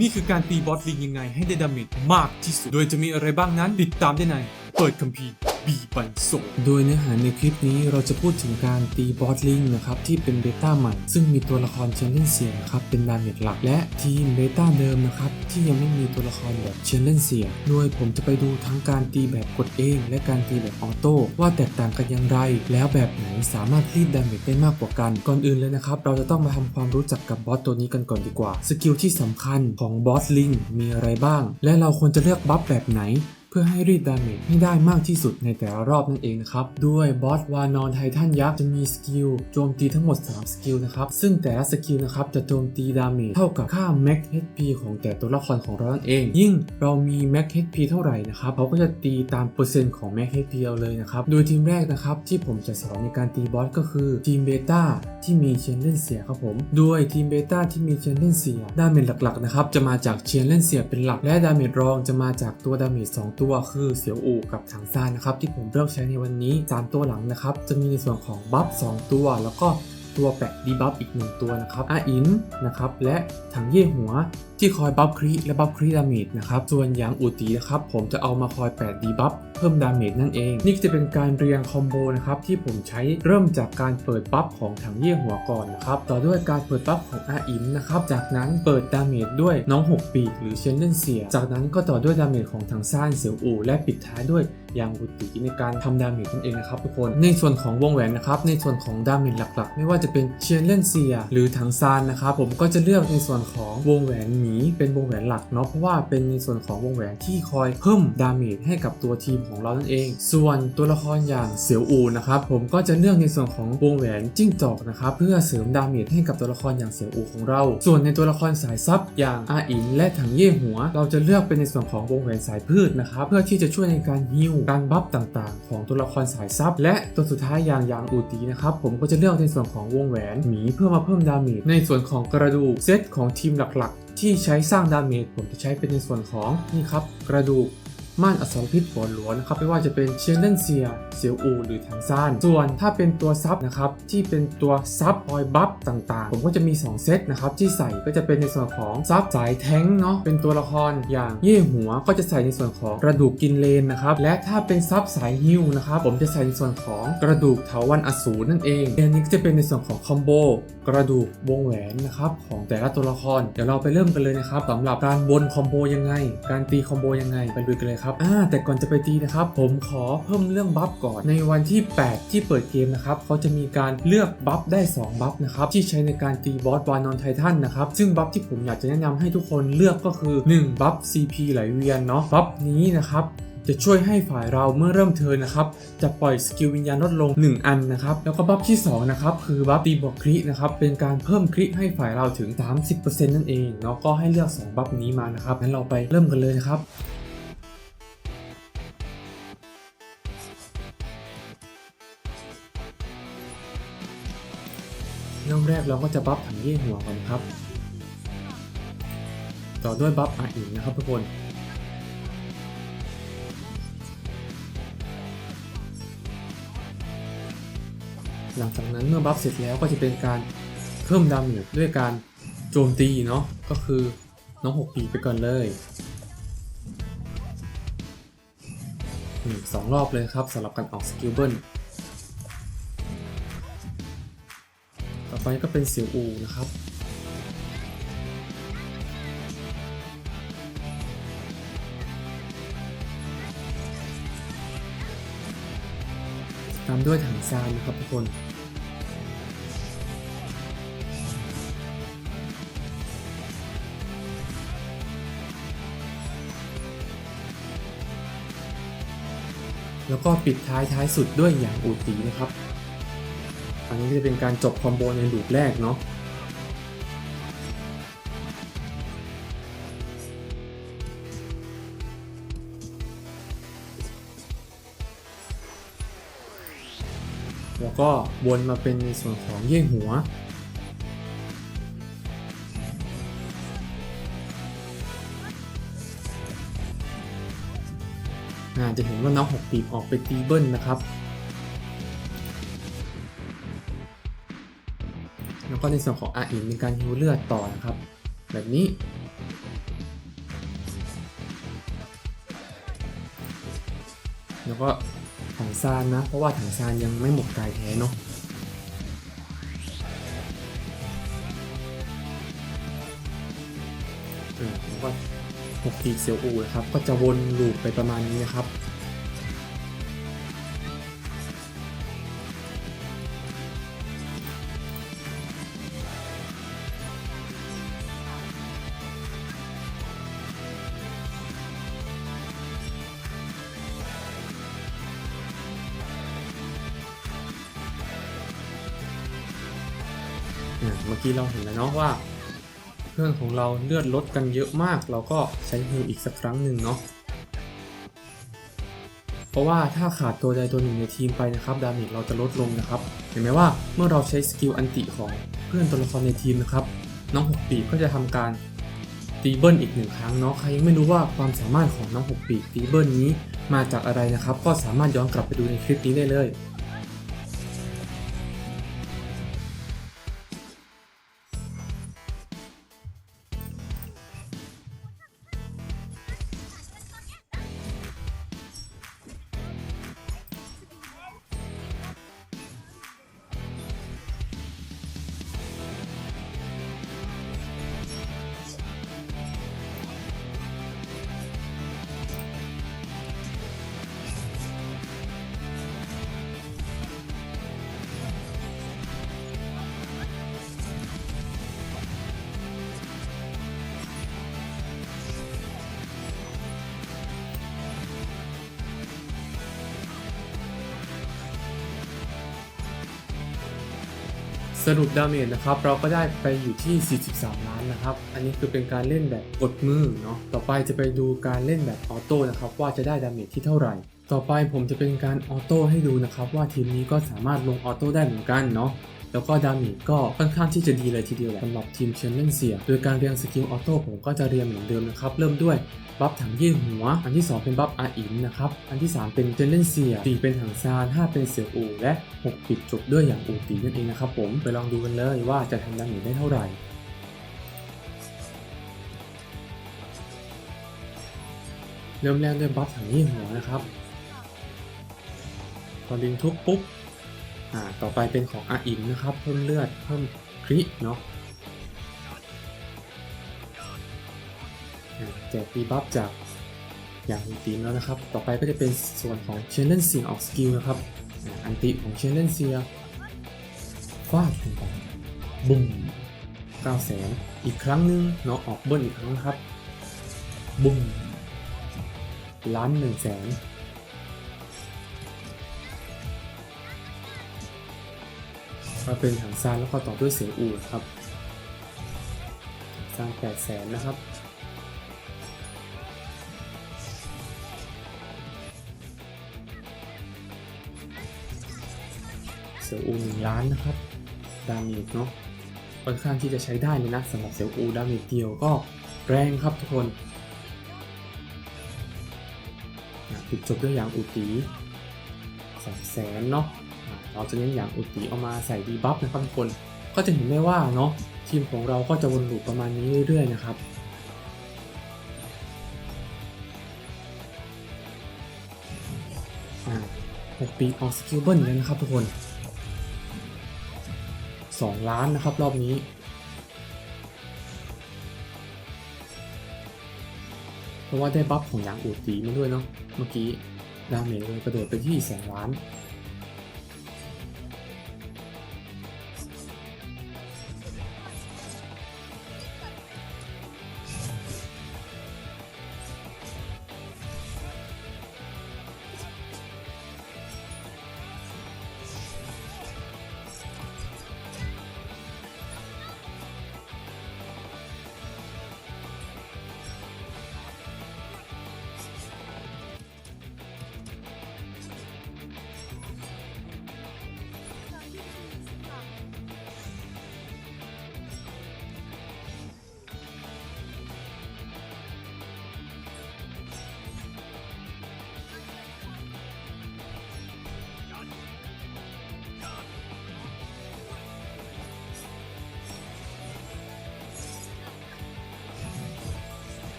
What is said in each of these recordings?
นี่คือการตีบอสลิงยังไงให้ได้ดาเมจมากที่สุด โดยจะมีอะไรบ้างนั้นติดตามได้ในเปิดคัมภีร์ บีบันโซโดยเนื้อหาในคลิปนี้เราจะพูดถึงการตีบอสลิงนะครับที่เป็นเบต้าใหม่ ซึ่งมีตัวละครเชนเลนเสียนะครับเป็นดาเมจหลัก และทีมเบต้าเดิมนะครับที่ยังไม่มีตัวละครแบบเชนเลนเสียโดยผมจะไปดูทั้งการตีแบบกดเอง และการตีแบบออโต้ว่าแตกต่างกันอย่างไร แล้วแบบไหนสามารถรีดดาเมจได้มากกว่ากัน ก่อนอื่นเลยนะครับเราจะต้องมาทำความรู้จักกับบอสตัวนี้กันก่อนดีกว่า สกิลที่สำคัญของบอสลิงมีอะไรบ้าง และเราควรจะเลือกบัฟแบบไหน พื่อให้รีดดาเมจให้ได้มากที่สุดในแต่ละรอบนั่นเองนะครับ ด้วยบอสวานอนไททันยักษ์จะมีสกิลโจมตีทั้งหมด 3 สกิลนะครับ ซึ่งแต่ละสกิลนะครับจะโจมตีดาเมจเท่ากับค่า Max HP ของแต่ตัวละครของเรานั่นเอง ยิ่งเรามี Max HP เท่าไหร่นะครับเขาก็จะตีตามเปอร์เซ็นต์ของ Max HP เราเลยนะครับ โดยทีมแรกนะครับที่ผมจะสอนในการตีบอสก็คือทีมเบต้าที่มีเชนเล่นเสียครับผมโดยทีมเบต้าที่มีเชนเล่นเสียดาเมจหลักๆนะครับจะมาจากเชนเล่นเสียเป็นหลัก และดาเมจรองจะมาจากตัวดาเมจ2ตัวัวคือเสียวอูกับถังซานนะครับที่ผมเลือกใช้ในวันนี้ 3 ตัวหลังนะครับจะมีในส่วนของบัฟ2ตัวแล้วก็ ตัวแปะดีบัฟอีก1ตัวนะครับอาอินนะครับและถังเย่หัวที่คอยบัฟครีและบัฟครีดาเมจนะครับส่วนอย่างอูตีนะครับผมจะเอามาคอยแปดดีบัฟเพิ่มดาเมจนั่นเอง นี่จะเป็นการเรียงคอมโบนะครับที่ผมใช้เริ่มจากการเปิดบัฟของถังเย่หัวก่อนนะครับต่อด้วยการเปิดบัฟของอาอิมนะครับจากนั้นเปิดดาเมจด้วยน้อง 6 ปีกหรือเชนเดนเซีย จากนั้นก็ต่อด้วยดาเมจของถังซ่านเสียวอูและปิดท้ายด้วย ยางอุติในการทำดาเมจนั่นเองนะครับทุกคน ในส่วนของวงแหวนนะครับในส่วนของดาเมจหลักๆ ไม่ว่าจะเป็นเชียนเล่นเซีย หรือถังซานนะครับผมก็จะเลือกในส่วนของวงแหวนหมีเป็นวงแหวนหลักเนาะเพราะว่าเป็นในส่วนของวงแหวนที่คอยเพิ่มดาเมจให้กับตัวทีมของเรานั่นเอง ส่วนตัวละครอย่างเสี่ยวอูนะครับผมก็จะเลือกในส่วนของวงแหวนจิ้งจอกนะครับเพื่อเสริมดาเมจให้กับตัวละครอย่างเสี่ยวอูของเรา ส่วนในตัวละครสายซับอย่างอาอินและถังเย่หัว เราจะเลือกเป็นในส่วนของวงแหวนสายพืชนะครับเพื่อที่จะช่วยในการฮิวการบัฟต่างๆ ของตัวละครสายซับและตัวสุดท้ายอย่างยางอูตีนะครับผมก็จะเลือกในส่วนของวงแหวนหมีเพื่อมาเพิ่มดาเมจในส่วนของกระดูกเซตของทีมหลักๆ ที่ใช้สร้างดาเมจผมจะใช้เป็นในส่วนของนี่ครับกระดูก ม่านอสรพิษหัวหลวนะครับไม่ว่าจะเป็นเชียนเดนเซียเซียวอูหรือถังซ่าน ส่วนถ้าเป็นตัวซับนะครับที่เป็นตัวซับออยบัฟต่างๆ ผมก็จะมี 2 เซตนะครับที่ใส่ก็จะเป็นในส่วนของซับสายแท้งเนาะเป็นตัวละครอย่างเย่หัวก็จะใส่ในส่วนของกระดูกกินเลนนะครับและถ้าเป็นซับสายฮิวนะครับผมจะใส่ในส่วนของกระดูกเถาวันอสูรนั่นเองอันนี้ก็จะเป็นในส่วนของคอมโบกระดูกวงแหวนนะครับของแต่ละตัวละครเดี๋ยวเราไปเริ่มกันเลยนะครับสำหรับการวนคอมโบยังไง การตีคอมโบยังไงไปดูกันเลยครับอ่าแต่ก่อนจะไปตีนะครับผมขอเพิ่มเรื่องบัฟก่อนในวันที่ 8 ที่เปิดเกมนะครับเขาจะมีการเลือกบัฟได้ 2 บัฟนะครับที่ใช้ในการตีบอสวานอนไททันนะครับซึ่งบัฟที่ผมอยากจะแนะนำให้ทุกคนเลือกก็คือ 1 บัฟ CP ไหลเวียนเนาะบัฟนี้นะครับจะช่วยให้ฝ่ายเราเมื่อเริ่มเทินนะครับ จะปล่อยสกิลวิญญาณลดลง 1 อันนะครับ แล้วก็บัฟที่2นะครับคือบัฟตีบวกครินะครับ เป็นการเพิ่มคริให้ฝ่ายเราถึง 30%นั่นเองเนาะก็ให้เลือก 2 บัฟนี้มานะครับงั้นเราไปเริ่มกันเลยนะครับ แรกเราก็จะบัฟถังเย่หัวก่อนครับ ต่อด้วยบัฟอาอินนะครับทุกคน หลังจากนั้นเมื่อบัฟเสร็จแล้วก็จะเป็นการเพิ่มดาเมจด้วยการโจมตีเนาะก็คือน้องหกปีไปก่อนเลยสองรอบเลยครับสำหรับการออกสกิลเบิล ไปก็เป็นเสียวอูนะครับ ตามด้วยถังซานนะครับทุกคนแล้วก็ปิดท้ายท้ายสุดด้วยอย่างอูตีนะครับ อันนี้จะเป็นการจบคอมโบในลูปแรกเนาะแล้วก็วนมาเป็นในส่วนของเย่หัวอาจะเห็นว่าน้องหกปีบออกไปตีเบิ้ลนะครับ ก็ในส่วนของอาอินมีการฮิวเลือดต่อนะครับ แบบนี้ แล้วก็ถังซานนะ เพราะว่าถังซานยังไม่หมดกายแท้เนาะแล้วก็หกทีเซียวอูนะครับ ก็จะวนลูปไปประมาณนี้นะครับ กี้เราเห็นแล้วเนาะว่า เพื่อนของเราเลือดลดกันเยอะมาก เราก็ใช้ฮิวอีกสักครั้งหนึ่งเนาะเพราะว่าถ้าขาดตัวใดตัวหนึ่งในทีมไปนะครับดาเมจเราจะลดลงนะครับ เห็นไหมว่าเมื่อเราใช้สกิลอันติของเพื่อนตัวละครในทีมนะครับ น้องหกปีก็จะทำการตีเบิลอีกหนึ่งครั้งเนาะใครยังไม่รู้ว่าความสามารถของน้องหกปีตีเบิลนี้มาจากอะไรนะครับ ก็สามารถย้อนกลับไปดูในคลิปนี้ได้เลย สรุปดาเมจนะครับเราก็ได้ไปอยู่ที่ 43 ล้านนะครับ อันนี้คือเป็นการเล่นแบบกดมือเนาะต่อไปจะไปดูการเล่นแบบออโต้นะครับว่าจะได้ดาเมจที่เท่าไหร่ต่อไปผมจะเป็นการออโต้ให้ดูนะครับว่าทีมนี้ก็สามารถลงออโต้ได้เหมือนกันเนาะ แล้วก็ดามจก็ค่อนข้างที่จะดีเลยทีเดียวแหละสำหรับทีมเชนเลนเซีย โดยการเรียงสกิลออโต้ผมก็จะเรียงเหมือนเดิมนะครับ เริ่มด้วยบัฟถังยี่หัว อันที่ 2 เป็นบัฟอาอินนะครับ อันที่ 3 เป็นเจนเลนเซีย4เป็นถังซาน5เป็นเสี่ยอูและ 6 ปิดจบด้วยอย่างอูตีนั่นเองนะครับผมไปลองดูกันเลยว่าจะทำดามจได้เท่าไหร่เริ่มแรกด้วยบัฟถังยี่หัวนะครับพอลิงทุบปุ๊บ อ่าต่อไปเป็นของอาอินนะครับ เพิ่มเลือดเพิ่มคริเนาะแจกปีบัฟจากอย่างตีมแล้วนะครับ ต่อไปก็จะเป็นส่วนของเชนเลนเซียออกสกิลนะครับ อันติของเชนเลนเซียฟาดลงไปบุ้ม9แสนอีกครั้งหนึงเนาะออกเบิ้ลอีกครั้งครับบุ้มล้านหนึ่งแสน มาเป็นถังซานแล้วก็ต่อด้วยเสียงอูดครับสร้างแปดแสนนะครับเสียวอูหนึ่งล้านนะครับดาเมจเนาะค่อนข้างที่จะใช้ได้เลยนะสำหรับเสียวอูดาเมจเดียวก็แรงครับทุกคนปิดจบด้วยอย่างอูตีสองแสนเนาะ เราจะเน้นอย่างอุติเอามาใส่ดีบัฟนะครับทุกคน ก็จะเห็นได้ว่าเนาะทีมของเราก็จะวนลูปประมาณนี้เรื่อยๆนะครับหกปีออกสกิลเบิลเลยนะครับทุกคน 2 ล้านนะครับรอบนี้เพราะว่าได้บัฟของยางอูตีมาด้วยเนาะเมื่อกี้ดาเมจเลยกระโดดไปที่แสนล้าน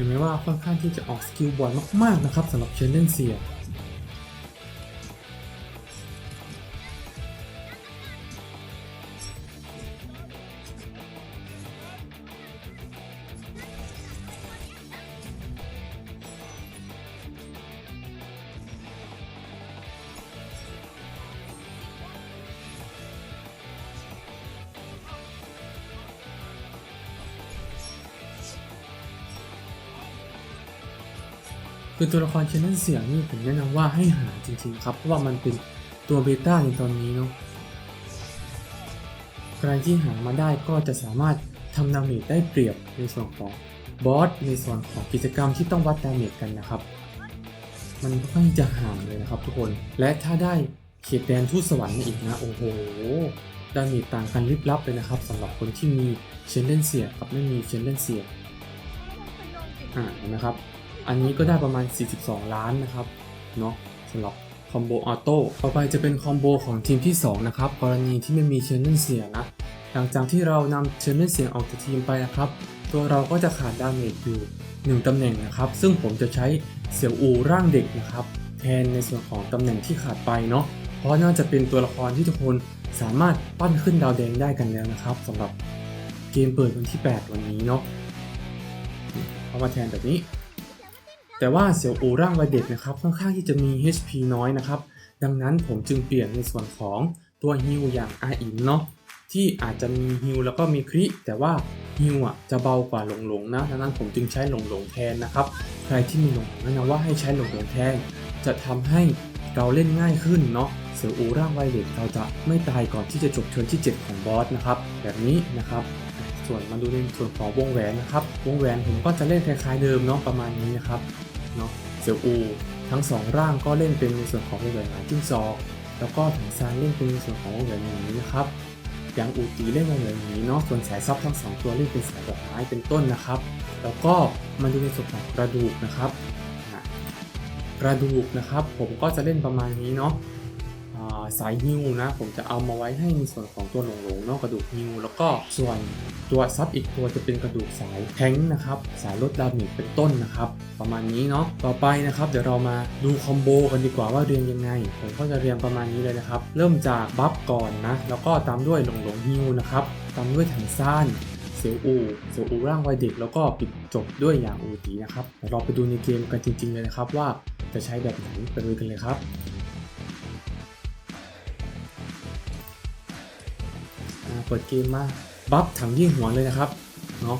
เห็นไหมว่าค่อนข้างที่จะออกสกิลบ่อยมากๆนะครับสำหรับเชนเล่นเสีย คือตัวละครเชนเล่นเสียงนี่ผมแนะนำว่าให้หาจริงๆครับเพราะว่ามันเป็นตัวเบต้าในตอนนี้เนาะใครที่หามาได้ก็จะสามารถทำดาเมจได้เปรียบในส่วนของบอสในส่วนของกิจกรรมที่ต้องวัดดาเมจกันนะครับ มันค่อนข้างจะห่างเลยนะครับทุกคน และถ้าได้เขตแดนทูตสวรรค์มาอีกนะโอ้โหดาเมจต่างกันลิบลับเลยนะครับสำหรับคนที่มีเชนเล่นเสียกับไม่มีเชนเล่นเสียอ่านไหมครับ อันนี้ก็ได้ประมาณ 42 ล้านนะครับเนาะสำหรับคอมโบออโต้ต่อไปจะเป็นคอมโบของทีมที่ 2 นะครับ กรณีที่ไม่มีเชนเนนเสียนะ หลังจากที่เรานำเชนเนนเสียออกจากทีมไปนะครับ ตัวเราก็จะขาดดาเมจอยู่ 1ตำแหน่งนะครับ ซึ่งผมจะใช้เสี่ยวอูร่างเด็กนะครับ แทนในส่วนของตำแหน่งที่ขาดไปเนาะเพราะน่าจะเป็นตัวละครที่ทุกคนสามารถปั้นขึ้นดาวแดงได้กันแล้วนะครับสำหรับเกมเปิดวันที่ 8 วันนี้เนาะเอามาแทนแบบนี้ แต่ว่าเสี่ยวอูร่างวัยเด็กนะครับค่อนข้างที่จะมี HP น้อยนะครับ ดังนั้นผมจึงเปลี่ยนในส่วนของตัวฮิวอย่างอาอินเนาะที่อาจจะมีฮิวแล้วก็มีคริแต่ว่าฮิวอะจะเบากว่าหลงหลงนะดังนั้นผมจึงใช้หลงหลงแทนนะครับ ใครที่มีหลงหลงแนะนำว่าให้ใช้หลงหลงแทนจะทำให้เราเล่นง่ายขึ้นเนาะเสี่ยวอูร่างวัยเด็กเราจะไม่ตายก่อนที่จะจบเทิร์นที่ 7 ของบอสนะครับ แบบนี้นะครับ ส่วนมาดูในส่วนของวงแหวนนะครับ วงแหวนผมก็จะเล่นคล้ายๆเดิมเนาะประมาณนี้นะครับ เนาะเสี่ยวอูทั้งสองร่างก็เล่นเป็นในส่วนของวงแหวนหางจิ้งจอกแล้วก็ถังซานเล่นเป็นในส่วนของวงแหวนอยๆนี้นะครับอย่างอูตีเล่นวงแหวนอยๆนี้เนาะส่วนสายซับทั้งสองตัวเล่นเป็นสายดอกไม้เป็นต้นนะครับ แล้วก็มาดูในส่วนของกระดูกนะครับกระดูกนะครับ ผมก็จะเล่นประมาณนี้เนาะสายฮิวนะ ผมจะเอามาไว้ให้ในส่วนของตัวหลงๆเนอกกระดูกฮิวแล้วก็ส่วน ตัวซับอีกตัวจะเป็นกระดูกสายแทงนะครับสายลดดาเมจเป็นต้นนะครับ ประมาณนี้เนาะต่อไปนะครับเดี๋ยวเรามาดูคอมโบกันดีกว่าว่าเรียงยังไง ผมก็จะเรียงประมาณนี้เลยนะครับ เริ่มจากบัฟก่อนนะแล้วก็ตามด้วยหลงหลงฮิวนะครับตามด้วยถังซ่านเสียวอูเสียวอูร่างวัยเด็กแล้วก็ปิดจบด้วยอย่างอูตีนะครับเดี๋ยวเราไปดูในเกมกันจริง ๆ เลยนะครับ ว่าจะใช้แบบไหนไปดูกันเลยครับเปิดเกมมา บัฟถังยี่หัวเลยนะครับเนาะ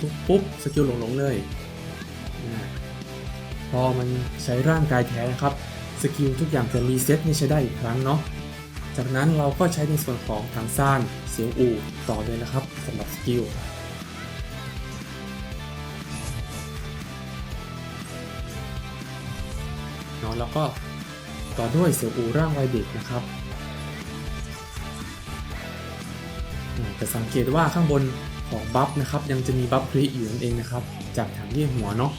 ปุ๊บปุ๊บสกิลหลงหลงๆเลยพอมันใช้ร่างกายแท้นะครับสกิลทุกอย่างจะรีเซ็ตให้ใช้ได้อีกครั้งเนาะจากนั้นเราก็ใช้ในส่วนของถังซ่านเสียงอูต่อเลยนะครับสำหรับสกิลเนาะแล้วก็ต่อด้วยเสียวอูร่างวัยเด็กนะครับ แต่สังเกตว่าข้างบนของบัฟนะครับ ยังจะมีบัฟคริอยู่นั่นเองนะครับ จากถังเยี่ยหัวเนาะ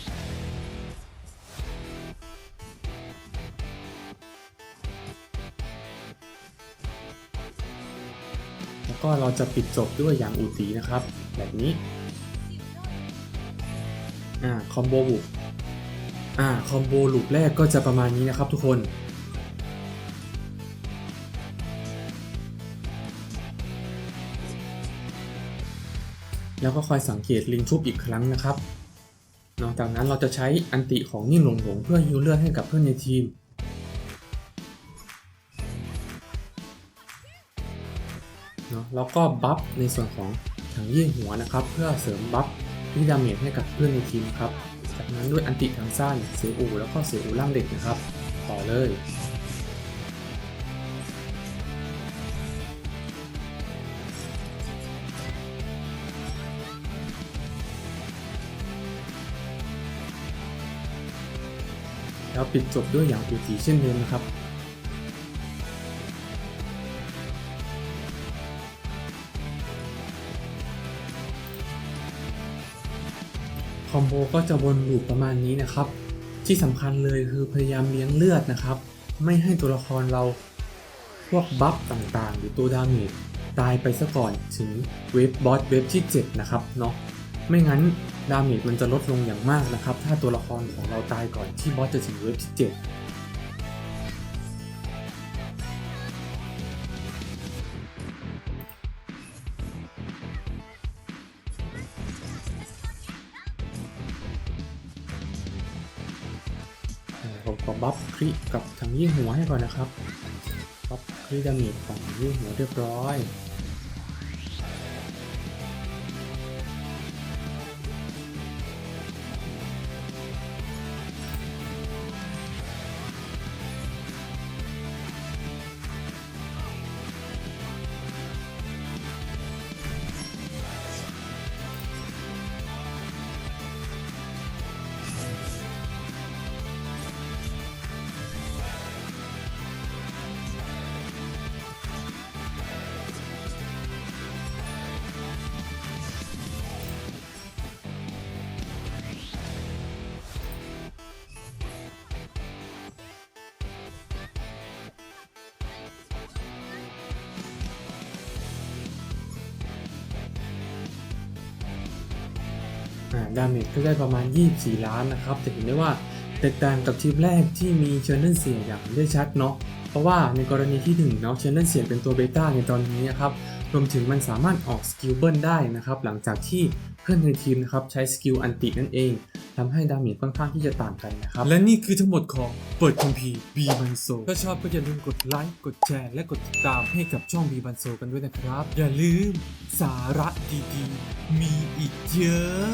แล้วก็เราจะปิดจบด้วยอย่างอูตีนะครับ แบบนี้อ่าคอมโบบุกอ่าคอมโบลูปแรกก็จะประมาณนี้นะครับทุกคน แล้วก็คอยสังเกตลิงชุบอีกครั้งนะครับ นอกจากนั้นเราจะใช้อันติของนิ่งหลงหลงเพื่อฮิวเลือดให้กับเพื่อนในทีม เนาะแล้วก็บัฟในส่วนของถังยี่ยงหัวนะครับ เพื่อเสริมบัฟที่ดาเมจให้กับเพื่อนในทีมครับ จากนั้นด้วยอันติทางสั้นเสียอูแล้วก็เสียอูล่างเด็กนะครับ ต่อเลย ปิดจบด้วยอย่างอูตีเช่นเดิมนะครับ คอมโบก็จะวนลูปประมาณนี้นะครับ ที่สำคัญเลยคือพยายามเลี้ยงเลือดนะครับ ไม่ให้ตัวละครเราพวกบัฟต่างๆ หรือตัวดาเมจตายไปซะก่อนถึงเวฟบอสเวฟที่ 7 นะครับเนาะไม่งั้น ดาเมจมันจะลดลงอย่างมากนะครับ ถ้าตัวละครของเราตายก่อนที่บอสจะถึงเวฟที่7ผมขอบัฟคริกับทางยี่หัวให้ก่อนนะครับบัฟคริดาเมจของยี่หัวเรียบร้อย ดาเมจก็ได้ประมาณ 24 ล้านนะครับจะเห็นได้ว่าแตกต่างกับทีมแรกที่มีเชนเนเสียอย่างได้ชัดเนาะเพราะว่าในกรณีที่1เนาะเชนเนเสียเป็นตัวเบต้าในตอนนี้นะครับรวมถึงมันสามารถออกสกิลเบิลได้นะครับหลังจากที่เพื่อนในทีมนะครับใช้สกิลอันตินั่นเองทำให้ดาเมจค่อนข้างที่จะต่างกันนะครับ และนี่คือทั้งหมดของเปิดคัมภีร์บีบันโซถ้าชอบก็อย่าลืมกดไลค์กดแชร์ และกดติดตามให้กับช่องบีบันโซกันด้วยนะครับ อย่าลืมสาระดีๆ มีอีกเยอะ